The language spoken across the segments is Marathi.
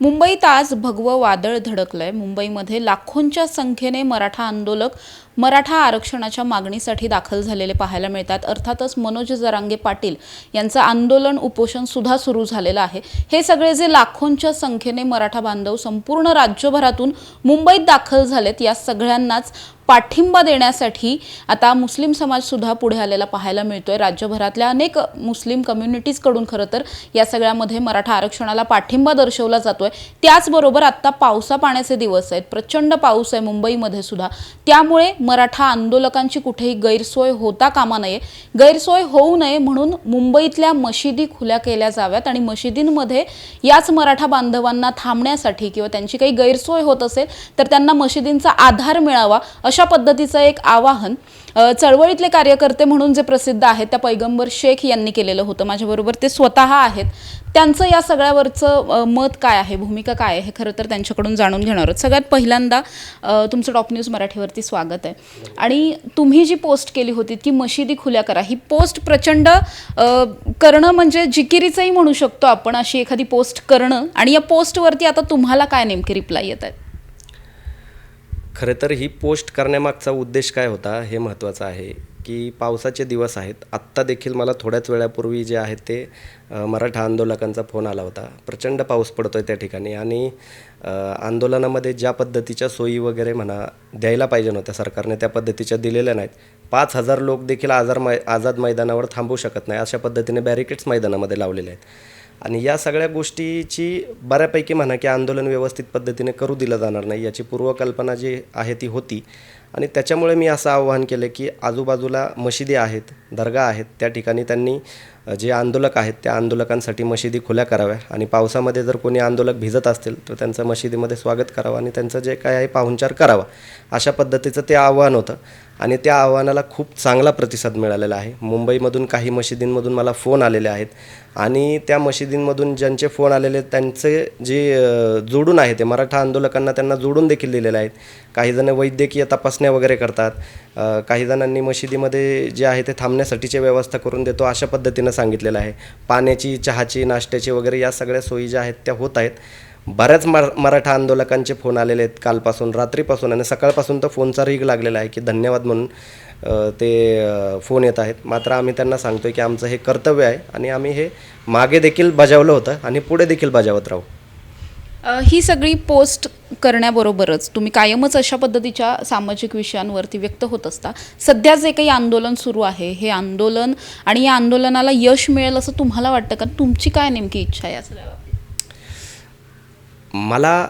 मुंबईत आज भगवं वादळ धडकलंय. मुंबईमध्ये लाखोंच्या संख्येने मराठा आंदोलक मराठा आरक्षणाच्या मागणीसाठी दाखल झालेले पाहायला मिळतात. अर्थातच मनोज जरांगे पाटील यांचं आंदोलन उपोषण सुद्धा सुरू झालेलं आहे. हे सगळे जे लाखोंच्या संख्येने मराठा बांधव संपूर्ण राज्यभरातून मुंबईत दाखल झालेत या सगळ्यांनाच पाठिंबा देण्यासाठी आता मुस्लिम समाज सुद्धा पुढे आलेला पाहायला मिळतोय. राज्यभरातल्या अनेक मुस्लिम कम्युनिटीजकडून खरं तर या सगळ्यामध्ये मराठा आरक्षणाला पाठिंबा दर्शवला जातोय. त्याचबरोबर आत्ता पावसा पाण्याचे दिवस आहेत. प्रचंड पाऊस आहे मुंबईमध्ये सुद्धा. त्यामुळे मराठा आंदोलकांची कुठेही गैरसोय होता कामा नये गैरसोय होऊ नये म्हणून मुंबईतल्या मशिदी खुल्या केल्या जाव्यात आणि मशिदींमध्ये याच मराठा बांधवांना थांबण्यासाठी किंवा त्यांची काही गैरसोय होत असेल तर त्यांना मशिदींचा आधार मिळावा अशा पद्धतीचं एक आवाहन चळवळीतले कार्यकर्ते म्हणून जे प्रसिद्ध आहेत त्या पैगंबर शेख यांनी केलेलं होतं. माझ्याबरोबर ते स्वतः आहेत. त्यांचं या सगळ्यावरचं मत काय आहे? भूमिका काय आहे? हे खरं तर त्यांच्याकडून जाणून घेणार आहोत. सगळ्यात पहिल्यांदा तुमचं टॉप न्यूज मराठीवरती स्वागत आहे. आणि तुम्ही जी पोस्ट केली होती की मशिदी खुल्या करा. ही पोस्ट प्रचंड करणं म्हणजे जिकिरीचंही म्हणू शकतो आपण अशी एखादी पोस्ट करणं. आणि या पोस्टवरती आता तुम्हाला काय नेमके रिप्लाय येत आहेत? खरं तर ही पोस्ट करण्यामागचा उद्देश काय होता हे महत्त्वाचं आहे. की पावसाचे दिवस आहेत. आत्ता देखील मला थोड्याच वेळापूर्वी जे आहे ते मराठा आंदोलकांचा फोन आला होता. प्रचंड पाऊस पडतो आहे त्या ठिकाणी आणि आंदोलनामध्ये ज्या पद्धतीच्या सोयी वगैरे म्हणा द्यायला पाहिजे नव्हत्या सरकारने त्या पद्धतीच्या दिलेल्या नाहीत. पाच हजार लोक देखील आजार मै आझाद मैदानावर थांबू शकत नाही अशा पद्धतीने बॅरिकेड्स मैदानामध्ये लावलेले आहेत. आणि या सगळ्या गोष्टीची बऱ्यापैकी म्हणा की आंदोलन व्यवस्थित पद्धतीने करू दिलं जाणार नाही याची पूर्वकल्पना जी आहे ती होती. आणि त्याच्यामुळे मी असं आवाहन केलं की आजूबाजूला मशिदी आहेत दर्गा आहेत त्या ठिकाणी त्यांनी जे आंदोलक आहेत त्या आंदोलकांसाठी मशिदी खुल्या कराव्या. आणि पावसामध्ये जर कोणी आंदोलक भिजत असतील तर त्यांचं मशिदीमध्ये स्वागत करावं आणि त्यांचं जे काय आहे पाहुणचार करावा. अशा पद्धतीचं ते आव्हान होतं. आणि त्या आव्हानाला खूप चांगला प्रतिसाद मिळालेला आहे. मुंबईमधून काही मशिदींमधून मला फोन आलेले आहेत. आणि त्या मशिदींमधून ज्यांचे फोन आलेले आहेत, त्यांचे जे जोडून आहे ते मराठा आंदोलकांना त्यांना जोडून देखील दिलेले आहेत. काही जण वैद्यकीय तपासण्या वगैरे करतात. काही जणांनी मशिदीमध्ये जे आहे ते थांबण्यासाठीची व्यवस्था करून देतो अशा पद्धतीनं सांगितलेलं आहे. पाण्याची चहाची नाश्त्याची वगैरे या सगळ्या सोयी ज्या आहेत त्या होत आहेत. बऱ्याच मर मराठा आंदोलकांचे फोन आलेले आहेत कालपासून रात्रीपासून आणि सकाळपासून तर फोनचा रीग लागलेला आहे की धन्यवाद म्हणून ते फोन येत आहेत. मात्र आम्ही त्यांना सांगतो आहे की आमचं हे कर्तव्य आहे आणि आम्ही हे मागे देखील बजावलं होतं आणि पुढे देखील बजावत राहू. ही सगळी पोस्ट करण्याबरोबरच तुम्ही कायमच अशा पद्धतीच्या सामाजिक विषयांवरती व्यक्त होत असता. सध्या जे काही आंदोलन सुरू आहे हे आंदोलन आणि या आंदोलनाला यश मिळेल असं तुम्हाला वाटतं का? तुमची काय नेमकी इच्छा आहे या सगळ्या मला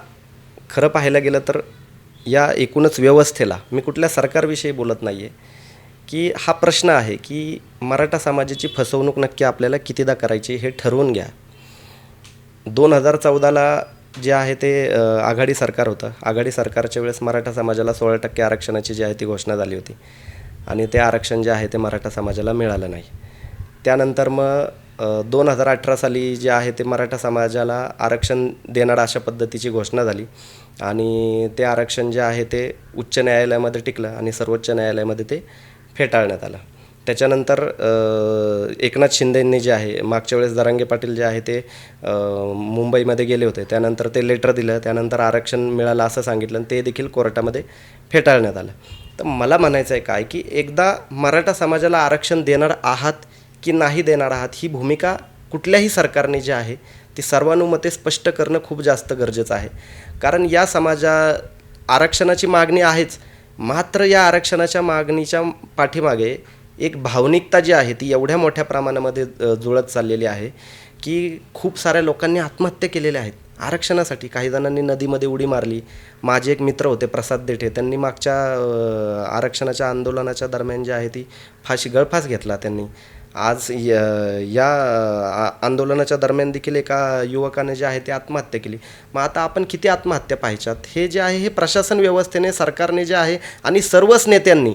खरं पाहायला गेलं तर या एकूणच व्यवस्थेला मी कुठल्या सरकारविषयी बोलत नाही आहे की हा प्रश्न आहे की मराठा समाजाची फसवणूक नक्की आपल्याला कितीदा करायची हे ठरवून घ्या. दोन हजार चौदाला जे आहे ते आघाडी सरकार होतं. आघाडी सरकारच्या वेळेस मराठा समाजाला सोळा टक्के आरक्षणाची जी आहे ती घोषणा झाली होती. आणि ते आरक्षण जे आहे ते मराठा समाजाला मिळालं नाही. त्यानंतर मग दोन हजार अठरा साली जे आहे ते मराठा समाजाला आरक्षण देणारा अशा पद्धतीची घोषणा झाली. आणि ते आरक्षण जे आहे ते उच्च न्यायालयामध्ये टिकलं आणि सर्वोच्च न्यायालयामध्ये ते फेटाळण्यात आलं. त्याच्यानंतर एकनाथ शिंदेंनी जे आहे मागच्या वेळेस दरांगे पाटील जे आहे ते मुंबईमध्ये गेले होते. त्यानंतर ते लेटर दिलं त्यानंतर आरक्षण मिळालं असं सांगितलं आणि ते देखील कोर्टामध्ये फेटाळण्यात आलं. तर मला म्हणायचं आहे काय की एकदा मराठा समाजाला आरक्षण देणार आहात की नाही देणार आहात ही भूमिका कुठल्याही सरकारने जी आहे ती सर्वानुमते स्पष्ट करणं खूप जास्त गरजेचं आहे. कारण या समाजा आरक्षणाची मागणी आहेच. मात्र या आरक्षणाच्या मागणीच्या पाठीमागे एक भावनिकता जी आहे ती एवढ्या मोठ्या प्रमाणामध्ये जुळत चाललेली आहे की खूप साऱ्या लोकांनी आत्महत्या केलेल्या आहेत. आरक्षणासाठी काही जणांनी नदीमध्ये उडी मारली. माझे एक मित्र होते प्रसाद देठे. त्यांनी मागच्या आरक्षणाच्या आंदोलनाच्या दरम्यान जी आहे ती फाशी गळफास घेतला त्यांनी. आज य- या आ- आंदोलनाच्या दरम्यान देखील एका युवकाने जे आहे ते आत्महत्या केली. मग आता आपण किती आत्महत्या पाहायच्यात? हे जे आहे हे प्रशासन व्यवस्थेने सरकारने जे आहे आणि सर्वच नेत्यांनी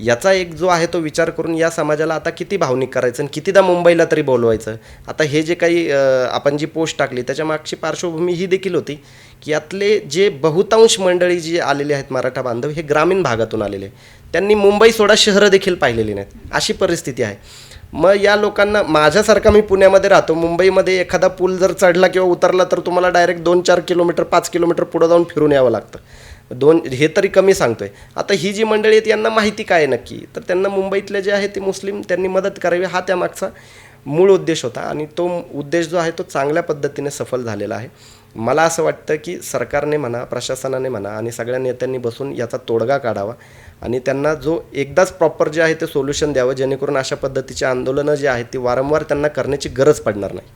याचा एक जो आहे तो विचार करून या समाजाला आता किती भावनिक करायचं आणि कितीदा मुंबईला तरी बोलवायचं? आता हे जे काही आपण जी पोस्ट टाकली त्याच्या मागची पार्श्वभूमी ही देखील होती की यातले जे बहुतांश मंडळी जी आलेली आहेत मराठा बांधव हे ग्रामीण भागातून आलेले त्यांनी मुंबई सोडा शहरं देखील पाहिलेली नाहीत. अशी परिस्थिती आहे. मग या लोकांना माझ्यासारखा मी पुण्यामध्ये राहतो मुंबईमध्ये एखादा पूल जर चढला किंवा उतरला तर तुम्हाला डायरेक्ट दोन चार किलोमीटर पाच किलोमीटर पुढं जाऊन फिरून यावं लागतं. दोन हे तरी कमी सांगतोय. आता ही जी मंडळी आहेत यांना माहिती काय आहे नक्की? तर त्यांना मुंबईतले जे आहे ते मुस्लिम त्यांनी मदत करावी हा त्यामागचा मूळ उद्देश होता. आणि तो उद्देश जो आहे तो चांगल्या पद्धतीने सफल झालेला आहे. मला असं वाटतं की सरकारने म्हणा प्रशासनाने म्हणा आणि सगळ्या नेत्यांनी बसून याचा तोडगा काढावा. आणि त्यांना जो एकदाच प्रॉपर जे आहे ते सोल्युशन द्यावं जेणेकरून अशा पद्धतीची आंदोलनं जी आहेत ती वारंवार त्यांना करण्याची गरज पडणार नाही.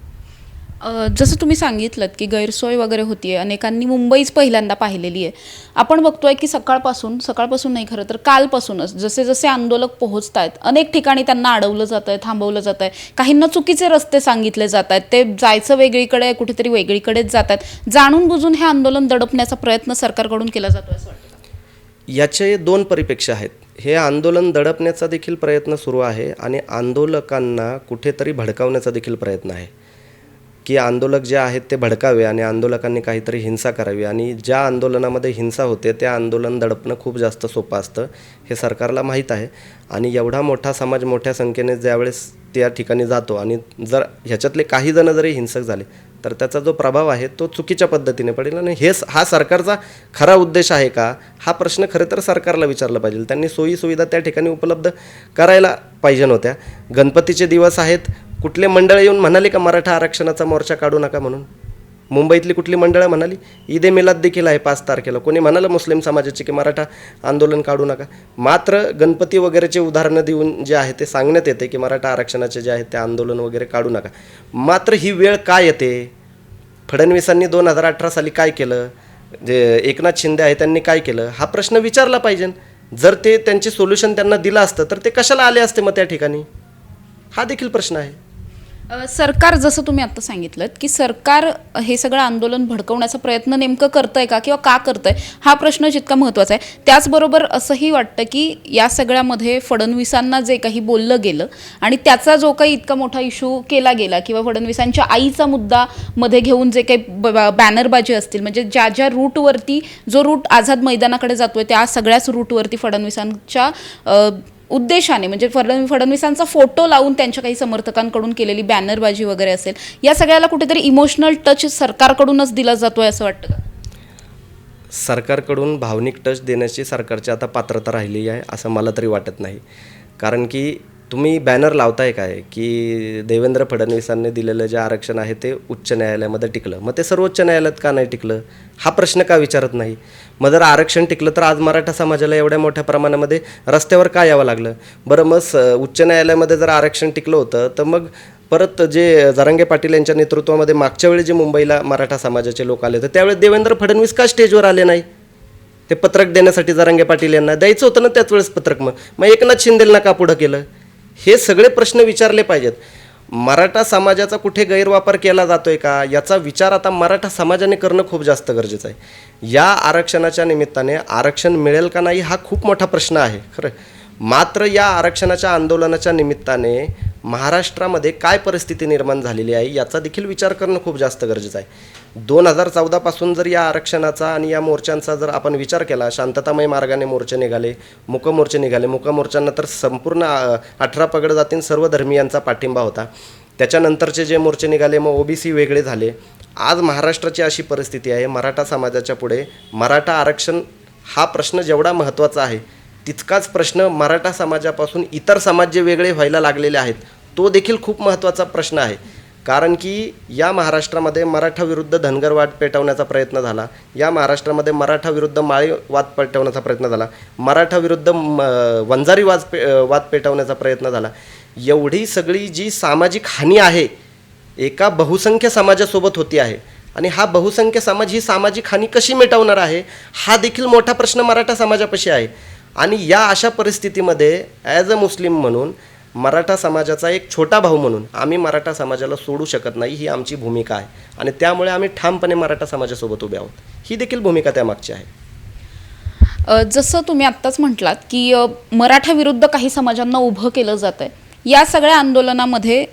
जसं तुम्ही सांगितलं की गैरसोय वगैरे होती आहे अनेकांनी मुंबईच पहिल्यांदा पाहिलेली आहे. आपण बघतोय की सकाळपासून सकाळपासून नाही खरं तर कालपासूनच जसे जसे आंदोलक पोहोचत आहेत अनेक ठिकाणी त्यांना अडवलं जात आहे थांबवलं जात आहे काहींना चुकीचे रस्ते सांगितले जात आहेत ते जायचं वेगळीकडे कुठेतरी वेगळीकडेच जात आहेत जाणून बुजून हे आंदोलन दडपण्याचा प्रयत्न सरकारकडून केला जातो असं वाटतं. याचे दोन परिपेक्ष आहेत. हे आंदोलन दडपण्याचा देखील प्रयत्न सुरू आहे आणि आंदोलकांना कुठेतरी भडकावण्याचा देखील प्रयत्न आहे. की आंदोलक जे आहेत ते भडकावे आणि आंदोलकांनी काहीतरी हिंसा करावी आणि ज्या आंदोलनामध्ये हिंसा होते त्या आंदोलन दडपणं खूप जास्त सोपं असतं हे सरकारला माहीत आहे. आणि एवढा मोठा समाज मोठ्या संख्येने ज्यावेळेस त्या ठिकाणी जातो आणि जर ह्याच्यातले काही जण जरी हिंसक झाले तर त्याचा जो प्रभाव आहे तो चुकीच्या पद्धतीने पडेल आणि हे हा सरकारचा खरा उद्देश आहे का? हा प्रश्न खरं तर सरकारला विचारला पाहिजे. त्यांनी सोयी सुविधा त्या ठिकाणी उपलब्ध करायला पाहिजे नव्हत्या. गणपतीचे दिवस आहेत. कुठले मंडळ येऊन म्हणाले का मराठा आरक्षणाचा मोर्चा काढू नका म्हणून? मुंबईतली कुठली मंडळं म्हणाली? ईद ए मिलाद देखील आहे पाच तारखेला. कोणी म्हणालं मुस्लिम समाजाचे की मराठा आंदोलन काढू नका? मात्र गणपती वगैरेचे उदाहरणं देऊन जे आहे ते सांगण्यात येते की मराठा आरक्षणाचे जे आहे ते आंदोलन वगैरे काढू नका. मात्र ही वेळ काय येते? फडणवीसांनी दोन हजार अठरा साली काय केलं? जे एकनाथ शिंदे आहे त्यांनी काय केलं? हा प्रश्न विचारला पाहिजे. जर ते त्यांचे सोल्युशन त्यांना दिलं असतं तर ते कशाला आले असते मग त्या ठिकाणी? हा देखील प्रश्न आहे. सरकार जसं तुम्ही आता सांगितलं की सरकार हे सगळं आंदोलन भडकवण्याचा प्रयत्न नेमकं करतंय का किंवा का करतंय हा प्रश्न जितका महत्त्वाचा आहे त्याचबरोबर असंही वाटतं की या सगळ्यामध्ये फडणवीसांना जे काही बोललं गेलं आणि त्याचा जो काही इतका मोठा इश्यू केला गेला किंवा फडणवीसांच्या आईचा मुद्दा मध्ये घेऊन जे काही ब- ब- बॅनरबाजी असतील म्हणजे ज्या ज्या रूटवरती जो रूट आझाद मैदानाकडे जातोय त्या सगळ्याच रूटवरती फडणवीसांच्या उद्देशाने म्हणजे फडण फडणवीसांचा फोटो लावून त्यांच्या काही समर्थकांकडून केलेली बॅनरबाजी वगैरे असेल या सगळ्याला कुठेतरी इमोशनल टच सरकारकडूनच दिला जातोय असं वाटतं का? सरकारकडून भावनिक टच देण्याची सरकारची आता पात्रता राहिली आहे असं मला तरी वाटत नाही. कारण की तुम्ही बॅनर लावताय काय? की देवेंद्र फडणवीसांनी दिलेलं जे आरक्षण आहे ते उच्च न्यायालयामध्ये टिकलं. मग ते सर्वोच्च न्यायालयात का नाही टिकलं? हा प्रश्न का विचारत नाही? मग जर आरक्षण टिकलं तर आज मराठा समाजाला एवढ्या मोठ्या प्रमाणामध्ये रस्त्यावर का यावं लागलं? बरं मग स उच्च न्यायालयामध्ये जर आरक्षण टिकलं होतं तर मग परत जे जरांगे पाटील यांच्या नेतृत्वामध्ये मागच्या वेळी जे मुंबईला मराठा समाजाचे लोक आले होते त्यावेळेस देवेंद्र फडणवीस का स्टेजवर आले नाही? ते पत्रक देण्यासाठी जरांगे पाटील यांना द्यायचं होतं ना त्याच वेळेस पत्रक मग. मग एकनाथ शिंदेला का पुढं केलं? हे सगळे प्रश्न विचारले पाहिजेत. मराठा समाजाचा कुठे गैरवापर केला जातोय का? याचा विचार आता मराठा समाजाने करणं खूप जास्त गरजेचं आहे. या आरक्षणाच्या निमित्ताने आरक्षण मिळेल का नाही हा खूप मोठा प्रश्न आहे खरं. मात्र या आरक्षणाच्या आंदोलनाच्या निमित्ताने महाराष्ट्रामध्ये काय परिस्थिती निर्माण झालेली आहे याचा देखील विचार करणं खूप जास्त गरजेचं आहे. दोन हजार चौदापासून जर या आरक्षणाचा आणि या मोर्चांचा जर आपण विचार केला शांततामय मार्गाने मोर्चे निघाले मुकमोर्चे निघाले मुकमोर्चांना तर संपूर्ण अठरा पगड जातीन सर्व धर्मियांचा पाठिंबा होता. त्याच्यानंतरचे जे मोर्चे निघाले मग ओबीसी वेगळे झाले. आज महाराष्ट्राची अशी परिस्थिती आहे मराठा समाजाच्या पुढे मराठा आरक्षण हा प्रश्न जेवढा महत्त्वाचा आहे तितकाच प्रश्न मराठा समाजापासून इतर समाज जे वेगळे व्हायला लागलेले आहेत तो देखील खूप महत्त्वाचा प्रश्न आहे. कारण की या महाराष्ट्रामध्ये मराठाविरुद्ध धनगर वाद पेटवण्याचा प्रयत्न झाला. या महाराष्ट्रामध्ये मराठाविरुद्ध माळी वाद पेटवण्याचा प्रयत्न झाला. मराठाविरुद्ध म, वंजारी वाद पे वाद पेटवण्याचा प्रयत्न झाला. एवढी सगळी जी सामाजिक हानी आहे एका बहुसंख्य समाजासोबत होती आहे. आणि हा बहुसंख्य समाज ही सामाजिक हानी कशी मिटवणार आहे हा देखील मोठा प्रश्न मराठा समाजापाशी आहे. आणि या अशा परिस्थितीमध्ये ॲज अ मुस्लिम म्हणून मराठा समाजाचा एक छोटा भाऊ म्हणून आम्ही मराठा समाजाला सोडू शकत नाही ही आमची भूमिका आहे. आणि त्यामुळे आम्ही ठामपणे मराठा समाजासोबत उभे आहोत. ही देखील भूमिका त्यामागची आहे. जसं तुम्ही आत्ताच म्हटलात की मराठा विरुद्ध काही समाजांना उभं केलं जात आहे या सगळ्या आंदोलनामध्ये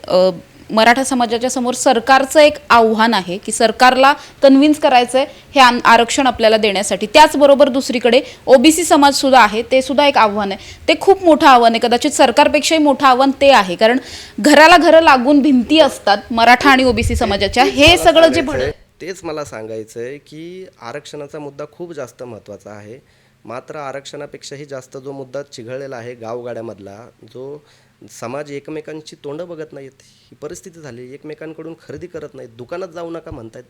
मराठा समाजाच्या समोर सरकारचं एक आव्हान आहे की सरकारला कन्व्हिन्स करायचं आहे हे आरक्षण आपल्याला देण्यासाठी. त्याचबरोबर दुसरीकडे ओबीसी समाज सुद्धा आहे ते सुद्धा एक आव्हान आहे. ते खूप मोठं आव्हान आहे. कदाचित सरकारपेक्षाही मोठं आव्हान ते आहे. कारण घराला घरं लागून भिंती असतात मराठा आणि ओबीसी समाजाच्या. हे सगळं जे भड तेच मला सांगायचं आहे की आरक्षणाचा मुद्दा खूप जास्त महत्त्वाचा आहे. मात्र आरक्षणापेक्षाही जास्त जो मुद्दा चिघळलेला आहे गावगाड्यामधला जो समाज एकमेकांची तोंडं बघत नाहीत. ही परिस्थिती झाली. एकमेकांकडून खरेदी करत नाहीत. दुकानात जाऊ नका म्हणतायत.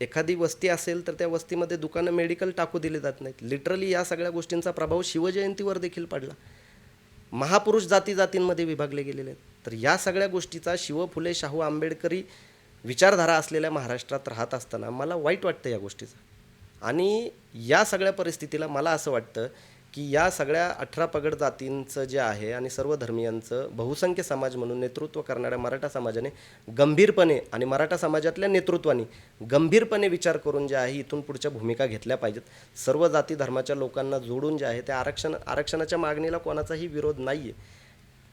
एखादी वस्ती असेल तर त्या वस्तीमध्ये दुकानं मेडिकल टाकू दिले जात नाहीत. लिटरली या सगळ्या गोष्टींचा प्रभाव शिवजयंतीवर देखील पडला. महापुरुष जाती जातींमध्ये विभागले गेलेले आहेत. तर या सगळ्या गोष्टीचा शिव फुले शाहू आंबेडकरी विचारधारा असलेल्या महाराष्ट्रात राहत असताना मला वाईट वाटतं या गोष्टीचं. आणि या सगळ्या परिस्थितीला मला असं वाटतं की या सगळ्या अठरा पगड जातींचं जे आहे आणि सर्व धर्मियांचं बहुसंख्य समाज म्हणून नेतृत्व करणाऱ्या मराठा समाजाने गंभीरपणे आणि मराठा समाजातल्या नेतृत्वाने गंभीरपणे विचार करून जे आहे इथून पुढच्या भूमिका घेतल्या पाहिजेत. सर्व जाती धर्माच्या लोकांना जोडून जे आहे त्या आरक्षण आरक्षणाच्या मागणीला कोणाचाही विरोध नाही आहे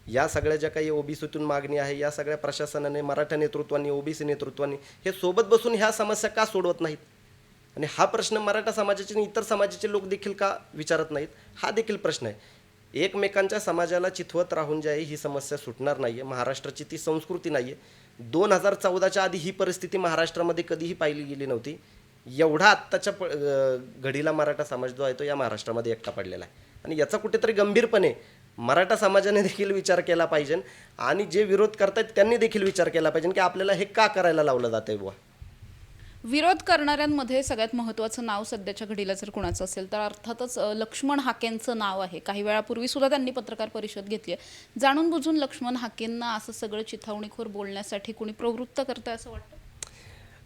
या सगळ्या ज्या काही ओबीसीतून मागणी आहे या सगळ्या प्रशासनाने मराठा नेतृत्वाने ओबीसी नेतृत्वाने हे सोबत बसून ह्या समस्या का सोडवत नाहीत? आणि हा प्रश्न मराठा समाजाचे आणि इतर समाजाचे लोक देखील का विचारत नाहीत? हा देखील प्रश्न आहे. एकमेकांच्या समाजाला चिथवत राहून जे आहे ही समस्या सुटणार नाही आहे महाराष्ट्राची ती संस्कृती नाही आहे दोन हजार चौदाच्या आधी ही परिस्थिती महाराष्ट्रामध्ये कधीही पाहिली गेली नव्हती. एवढा आत्ताच्या प घडीला मराठा समाज जो आहे तो या महाराष्ट्रामध्ये एकटा पडलेला आहे. आणि याचा कुठेतरी गंभीरपणे मराठा समाजाने देखील विचार केला पाहिजे. आणि जे विरोध करतायत त्यांनी देखील विचार केला पाहिजे की आपल्याला हे का करायला लावलं जातंय बुवा? विरोध करणाऱ्यांमध्ये सगळ्यात महत्त्वाचं नाव सध्याच्या घडीला जर कुणाचं असेल तर अर्थातच लक्ष्मण हाकेंचं नाव आहे. काही वेळापूर्वी सुद्धा त्यांनी पत्रकार परिषद घेतली आहे. जाणून बुजून लक्ष्मण हाकेंना असं सगळं चिथावणीखोर बोलण्यासाठी कोणी प्रवृत्त करतंय असं वाटतं?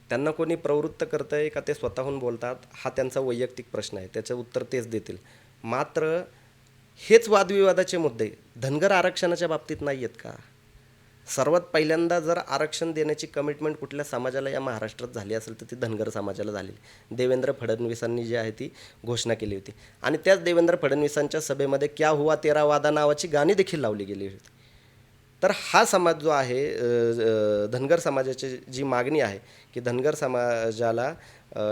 त्यांना कोणी प्रवृत्त करतं आहे का ते स्वतःहून बोलतात हा त्यांचा वैयक्तिक प्रश्न आहे. त्याचं उत्तर तेच देतील. मात्र हेच वादविवादाचे मुद्दे धनगर आरक्षणाच्या बाबतीत नाही आहेत का? सर्वात पहिल्यांदा जर आरक्षण देण्याची कमिटमेंट कुठल्या समाजाला या महाराष्ट्रात झाली असेल तर ती धनगर समाजाला झाली देवेंद्र फडणवीसांनी जी आहे ती घोषणा केली होती. आणि त्याच देवेंद्र फडणवीसांच्या सभेमध्ये क्या हुआ तेरा वादा नावाची गाणी देखील लावली गेली होती. तर हा समाज जो आहे धनगर समाजाची जी मागणी आहे की धनगर समाजाला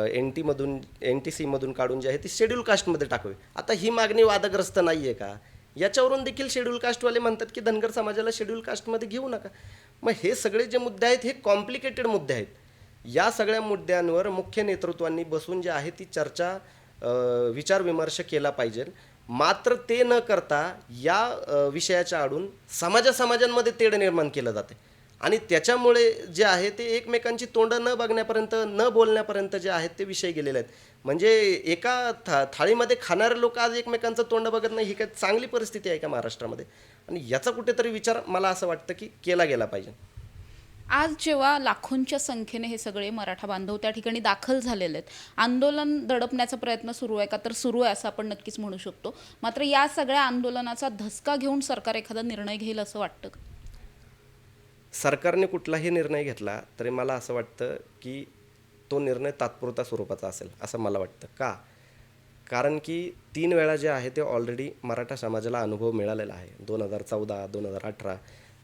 एन टीमधून एन टी सीमधून काढून जी आहे ती शेड्यूल कास्टमध्ये टाकावी. आता ही मागणी वादग्रस्त नाही आहे का? याच्यावरून देखील शेड्यूल कास्टवाले म्हणतात की धनगर समाजाला शेड्यूल कास्टमध्ये घेऊ नका. मग हे सगळे जे मुद्दे आहेत हे कॉम्प्लिकेटेड मुद्दे आहेत. या सगळ्या मुद्द्यांवर मुख्य नेतृत्वांनी बसून जे आहे ती चर्चा विचारविमर्श केला पाहिजे. मात्र ते न करता या विषयाच्या आडून समाजासमाजांमध्ये तेढ निर्माण केलं जाते. आणि त्याच्यामुळे जे आहे ते एकमेकांची तोंडं न बघण्यापर्यंत न बोलण्यापर्यंत जे आहेत ते विषय गेलेले आहेत. म्हणजे एका था थाळीमध्ये खाणारे लोक आज एकमेकांचं तोंड बघत नाही ही काय चांगली परिस्थिती आहे का महाराष्ट्रामध्ये? आणि याचा कुठेतरी विचार मला असं वाटतं की केला गेला पाहिजे. आज जेव्हा लाखोंच्या संख्येने हे सगळे मराठा बांधव त्या ठिकाणी दाखल झालेले आहेत आंदोलन दडपण्याचा प्रयत्न सुरू आहे का? तर सुरू आहे असं आपण नक्कीच म्हणू शकतो. मात्र या सगळ्या आंदोलनाचा धसका घेऊन सरकार एखादा निर्णय घेईल असं वाटतं का? सरकारने कुठलाही निर्णय घेतला तरी मला असं वाटतं की तो निर्णय तात्पुरता स्वरूपाचा असेल असं मला वाटतं. का? कारण की तीन वेळा जे आहे ते ऑलरेडी मराठा समाजाला अनुभव मिळालेला आहे. दोन हजार चौदा दोन हजार अठरा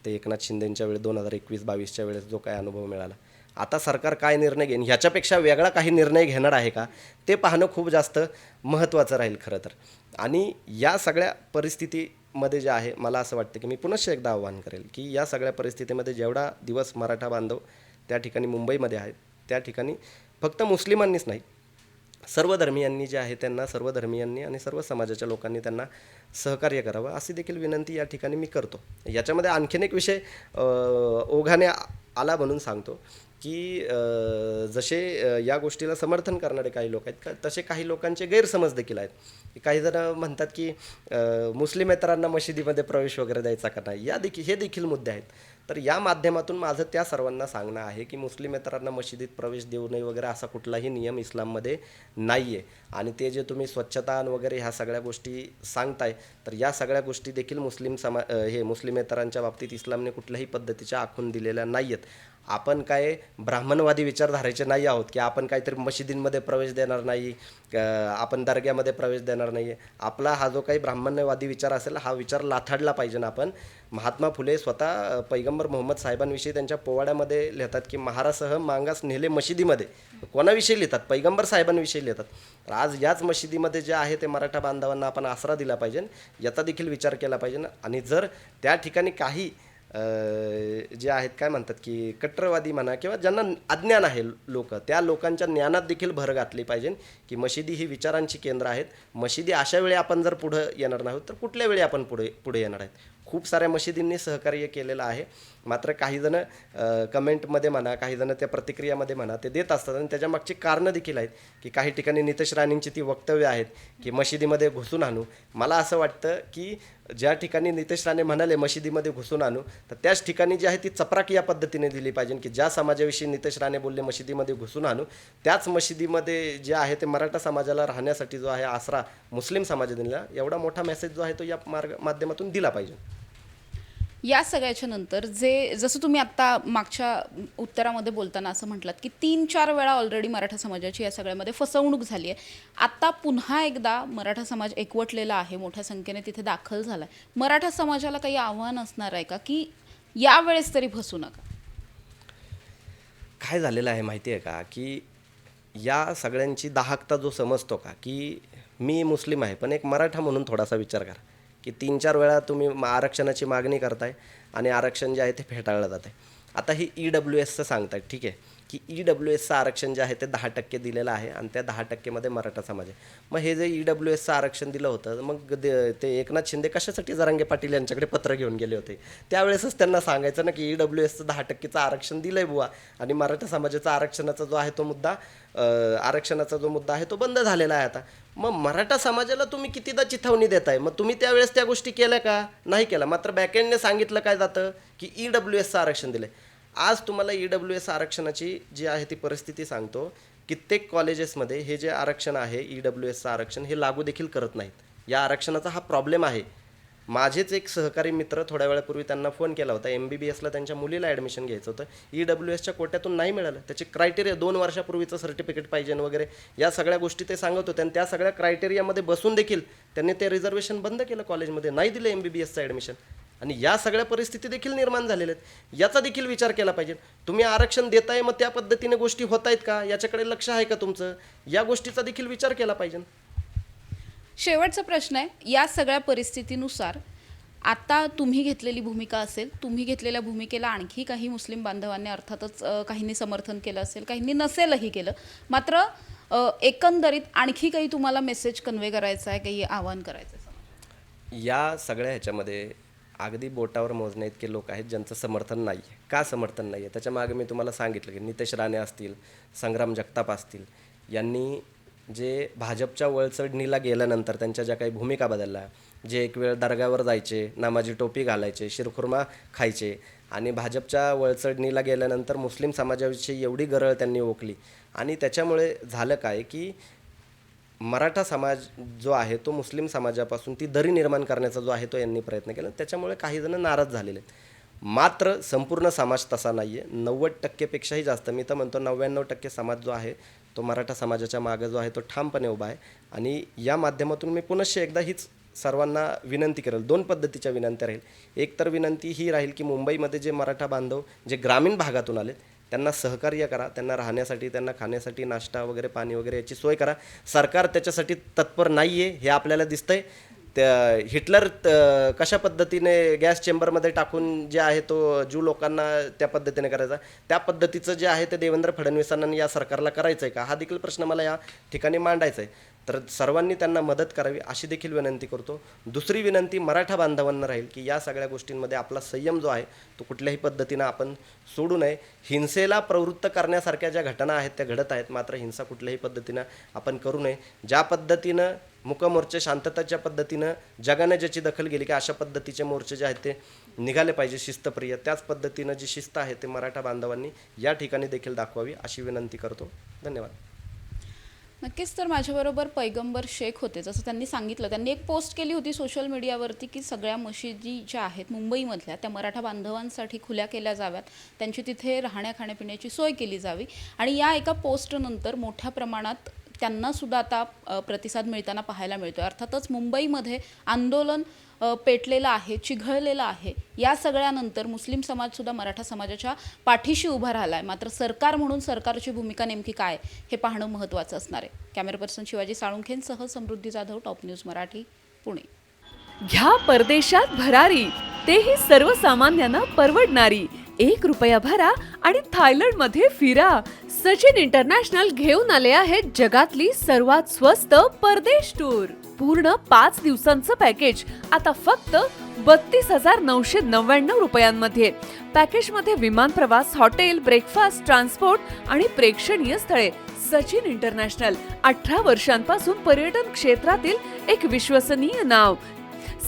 ते एकनाथ शिंदेंच्या वेळेस दोन हजार एकवीस बावीसच्या वेळेस जो काय अनुभव मिळाला. आता सरकार काय निर्णय घेईन? ह्याच्यापेक्षा वेगळा काही निर्णय घेणार आहे का? ते पाहणं खूप जास्त महत्त्वाचं राहील खरं तर. आणि या सगळ्या परिस्थिती मध्ये जे आहे मला असं वाटतं की मी पुनश्च एकदा आव्हान करेल की या सगळ्या परिस्थितीमध्ये जेवढा दिवस मराठा बांधव त्या ठिकाणी मुंबईमध्ये आहेत त्या ठिकाणी फक्त मुस्लिमांनीच नाही सर्व धर्मियांनी जे आहे त्यांना सर्व धर्मियांनी आणि सर्व समाजाच्या लोकांनी त्यांना सहकार्य करावं अशी देखील विनंती या ठिकाणी मी करतो. याच्यामध्ये आणखीन एक विषय ओघाने आला म्हणून सांगतो. की जसे या गोष्टीला समर्थन करणारे काही लोक आहेत का तसे काही लोकांचे गैरसमज देखील आहेत. की काही जण म्हणतात की मुस्लिम मित्रांना मशिदीमध्ये प्रवेश वगैरे द्यायचा का नाही? या देखील हे देखील मुद्दे आहेत. तर या माध्यमातून माझं त्या सर्वांना सांगणं आहे की मुस्लिम मित्रांना मशिदीत प्रवेश देऊ नये वगैरे असा कुठलाही नियम इस्लाममध्ये नाही आहे आणि ते जे तुम्ही स्वच्छता वगैरे ह्या सगळ्या गोष्टी सांगताय तर या सगळ्या गोष्टी देखील मुस्लिम समा हे मुस्लिम मित्रांच्या बाबतीत इस्लामने कुठल्याही पद्धतीच्या आखून दिलेल्या नाही आहेत आपण काय ब्राह्मणवादी विचारधारेचे नाही आहोत की आपण काहीतरी मशिदींमध्ये प्रवेश देणार नाही आपण दर्ग्यामध्ये प्रवेश देणार नाही. आपला हा जो काही ब्राह्मणवादी विचार असेल हा विचार लाथाडला पाहिजे ना आपण. महात्मा फुले स्वतः पैगंबर मोहम्मद साहेबांविषयी त्यांच्या पोवाड्यामध्ये लिहितात की महारासह मांगास नेले मशिदीमध्ये. कोणाविषयी लिहितात? पैगंबर साहेबांविषयी लिहितात. तर आज याच मशिदीमध्ये जे आहे ते मराठा बांधवांना आपण आसरा दिला पाहिजे. याचा देखील विचार केला पाहिजे. आणि जर त्या ठिकाणी काही जे आहेत काय म्हणतात की कट्टरवादी म्हणा किंवा ज्यांना अज्ञान आहे लोक त्या लोकांच्या ज्ञानात देखील भर घातली पाहिजे की मशिदी ही विचारांची केंद्र आहेत. मशिदी अशा वेळी आपण जर पुढं येणार नाही तर कुठल्या वेळी आपण पुढे पुढे येणार आहेत? खूप साऱ्या मशिदींनी सहकार्य केलेलं आहे. मात्र काही जण कमेंटमध्ये म्हणा काही जण त्या प्रतिक्रियामध्ये म्हणा ते देत असतात आणि त्याच्या मागची कारणं देखील आहेत की काही ठिकाणी नितेश राणींची ती वक्तव्य आहेत की मशिदीमध्ये घुसून आणू. मला असं वाटतं की ज्या ठिकाणी नितेश राणे म्हणाले मशिदीमध्ये घुसून आणू तर त्याच ठिकाणी जी आहे ती चपराक या पद्धतीने दिली पाहिजे की ज्या समाजाविषयी नितेश राणे बोलले मशिदीमध्ये घुसून आणू त्याच मशिदीमध्ये जे आहे ते मराठा समाजाला राहण्यासाठी जो आहे आसरा मुस्लिम समाजाने दिला एवढा मोठा मेसेज जो आहे तो या मार्ग माध्यमातून दिला पाहिजे. या सगळ्याच्या नंतर जे जसं तुम्ही आत्ता मागच्या उत्तरामध्ये बोलताना असं म्हटलात की तीन चार वेळा ऑलरेडी मराठा समाजाची या सगळ्यामध्ये फसवणूक झाली आहे. आत्ता पुन्हा एकदा मराठा समाज एकवटलेला आहे मोठ्या संख्येने तिथे दाखल झाला आहे मराठा समाजाला काही आव्हान असणार आहे का? की यावेळेस तरी फसू नका. काय झालेलं आहे माहिती आहे का? की या सगळ्यांची दाहकता जो समजतो का? की मी मुस्लिम आहे पण एक मराठा म्हणून थोडासा विचार करा. की तीन चार वेळा तुम्ही म- आरक्षणाची मागणी करताय आणि आरक्षण जे आहे ते फेटाळलं जात आहे आता हे ई डब्ल्यू एसचं सांगतात ठीक आहे? की ई डब्ल्यू एसचं आरक्षण जे आहे ते दहा टक्के दिलेलं आहे आणि त्या दहा टक्केमध्ये मराठा समाज आहे. मग हे जे ई डब्ल्यू एसचं आरक्षण दिलं होतं मग दे- ते एकनाथ शिंदे कशासाठी जरांगे पाटील यांच्याकडे पत्र घेऊन गेले होते? त्यावेळेसच त्यांना सांगायचं ना की ई डब्ल्यू एसचं दहा टक्केचं आरक्षण दिलं आहे बुवा आणि मराठा समाजाचा आरक्षणाचा जो आहे तो मुद्दा आरक्षणाचा जो मुद्दा आहे तो बंद झालेला आहे आता. मग मराठा समाजाला तुम्ही कितीदा चिथावणी देताय? मग तुम्ही त्यावेळेस त्या गोष्टी केल्या का? नाही केल्या. मात्र बॅकएंडने सांगितलं काय जातं? की ई डब्ल्यू एसचं आरक्षण दिलं आज तुम्हाला ई डब्ल्यू एस आरक्षणाची जी आहे ती परिस्थिती सांगतो कित्येक कॉलेजेसमध्ये हे जे आरक्षण आहे ई डब्ल्यू एसचं आरक्षण हे लागू देखील करत नाहीत. या आरक्षणाचा हा प्रॉब्लेम आहे. माझेच एक सहकारी मित्र थोड्या वेळापूर्वी त्यांना फोन केला होता. एम बी बी एसला त्यांच्या मुलीला ॲडमिशन घ्यायचं होतं. ई डब्ल्यू एसच्या कोट्यातून नाही मिळालं. त्याचे क्रायटेरिया दोन वर्षापूर्वीचं सर्टिफिकेट पाहिजे वगैरे. या सगळ्या गोष्टी ते सांगत होते आणि त्या सगळ्या क्रायटेरियामध्ये बसून देखील त्यांनी ते रिझर्वेशन बंद केलं कॉलेजमध्ये नाही दिलं एम बी बी एसचं ॲडमिशन आणि या सगळ्या परिस्थिती देखील निर्माण झालेल्या आहेत. याचा देखील विचार केला पाहिजे. तुम्ही आरक्षण देताय मग त्या पद्धतीने गोष्टी होत आहेत का? याच्याकडे लक्ष आहे का तुमचं? या गोष्टीचा देखील विचार केला पाहिजे. शेवटचा प्रश्न आहे या सगळ्या परिस्थितीनुसार आता तुम्ही घेतलेली भूमिका असेल तुम्ही घेतलेल्या भूमिकेला आणखी काही मुस्लिम बांधवांनी अर्थातच काहींनी समर्थन केलं असेल काहींनी नसेलही केलं. मात्र एकंदरीत आणखी काही तुम्हाला मेसेज कन्वे करायचा आहे काही आवाहन करायचं आहे? या सगळ्या ह्याच्यामध्ये अगदी बोटावर मोजण्या इतके लोक आहेत ज्यांचं समर्थन नाही आहे का समर्थन नाही आहे त्याच्यामागे मी तुम्हाला सांगितलं की नितेश राणे असतील संग्राम जगताप असतील यांनी जे भाजपच्या वळचढणीला गेल्यानंतर त्यांच्या ज्या काही भूमिका बदलल्या जे एक वेळ दर्ग्यावर जायचे नामाजी टोपी घालायचे शिरखुर्मा खायचे आणि भाजपच्या वळचढणीला गेल्यानंतर मुस्लिम समाजाविषयी एवढी गरळ त्यांनी ओकली. आणि त्याच्यामुळे झालं काय की मराठा समाज जो आहे तो मुस्लिम समाजापासून ती दरी निर्माण करण्याचा जो आहे तो यांनी प्रयत्न केला. त्याच्यामुळे काही जण नाराज झालेले आहेत. मात्र संपूर्ण समाज तसा नाही आहे नव्वद टक्केपेक्षाही जास्त मी तर म्हणतो नव्याण्णव टक्के समाज जो आहे तो मराठा समाजाच्या मागं जो आहे तो ठामपणे उभा आहे. आणि या माध्यमातून मी पुनश्च एकदा हीच सर्वांना विनंती करेल दोन पद्धतीच्या विनंत्या राहील. एक तर विनंती ही राहील की मुंबईमध्ये जे मराठा बांधव जे ग्रामीण भागातून आलेत त्यांना सहकार्य करा त्यांना राहण्यासाठी त्यांना खाण्यासाठी नाश्ता वगैरे पाणी वगैरे याची सोय करा. सरकार त्याच्यासाठी तत्पर नाही आहे हे आपल्याला दिसतंय. त्या हिटलर कशा पद्धतीने गॅस चेंबरमध्ये टाकून जे आहे तो जू लोकांना त्या पद्धतीने करायचा? त्या पद्धतीचं जे आहे ते देवेंद्र फडणवीसांना या सरकारला करायचं आहे का? हा देखील प्रश्न मला या ठिकाणी मांडायचा आहे तर सर्वांनी त्यांना मदत करावी अशी देखील विनंती करतो. दुसरी विनंती मराठा बांधवांना राहील की या सगळ्या गोष्टींमध्ये आपला संयम जो आहे तो कुठल्याही पद्धतीनं आपण सोडू नये. हिंसेला प्रवृत्त करण्यासारख्या ज्या घटना आहेत त्या घडत आहेत. मात्र हिंसा कुठल्याही पद्धतीनं आपण करू नये. ज्या पद्धतीनं मुकमोर्चे शांतताच्या पद्धतीनं जगाने ज्याची दखल गेली की अशा पद्धतीचे मोर्चे जे आहेत ते निघाले पाहिजे शिस्तप्रिय. त्याच पद्धतीनं जी शिस्त आहे ते मराठा बांधवांनी या ठिकाणी देखील दाखवावी अशी विनंती करतो. धन्यवाद. नक्कीच तर माझ्याबरोबर पैगंबर शेख होते. जसं त्यांनी सांगितलं त्यांनी एक पोस्ट केली होती सोशल मीडियावरती की सगळ्या मशिदी ज्या आहेत मुंबईमधल्या त्या मराठा बांधवांसाठी खुल्या केल्या जाव्यात. त्यांची तिथे राहण्या खाण्यापिण्याची सोय केली जावी. आणि या एका पोस्टनंतर मोठ्या प्रमाणात त्यांनासुद्धा आता प्रतिसाद मिळताना पाहायला मिळतो अर्थातच मुंबईमध्ये आंदोलन पेटलेलं आहे चिघळलेलं आहे. या सगळ्यानंतर मुस्लिम समाजसुद्धा मराठा समाजाच्या पाठीशी उभा राहिला आहे मात्र सरकार म्हणून सरकारची भूमिका नेमकी काय हे पाहणं महत्त्वाचं असणार आहे. कॅमेरा पर्सन शिवाजी साळुंखेंसह समृद्धी जाधव टॉप न्यूज मराठी पुणे. घ्या परदेशात भरारी तेही सर्वसामान्यांना परवडणारी. एक रुपया भरा आणि थायलंडमध्ये फिरा. सचिन इंटरनॅशनल घेऊन आले आहेत जगातली सर्वात स्वस्त परदेश टूर. पूर्ण पाच दिवसांचं पॅकेज. आता फक्त बत्तीस हजार नऊशे नव्याण्णव रुपयांमध्ये. पॅकेजमध्ये विमान प्रवास हॉटेल ब्रेकफास्ट ट्रान्सपोर्ट आणि प्रेक्षणीय स्थळे. सचिन इंटरनॅशनल अठरा वर्षांपासून पर्यटन क्षेत्रातील एक विश्वसनीय नाव.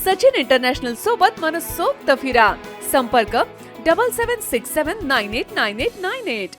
सचिन इंटरनॅशनल सोबत मनसोक्त फिरा. संपर्क double seven six seven nine eight nine eight nine eight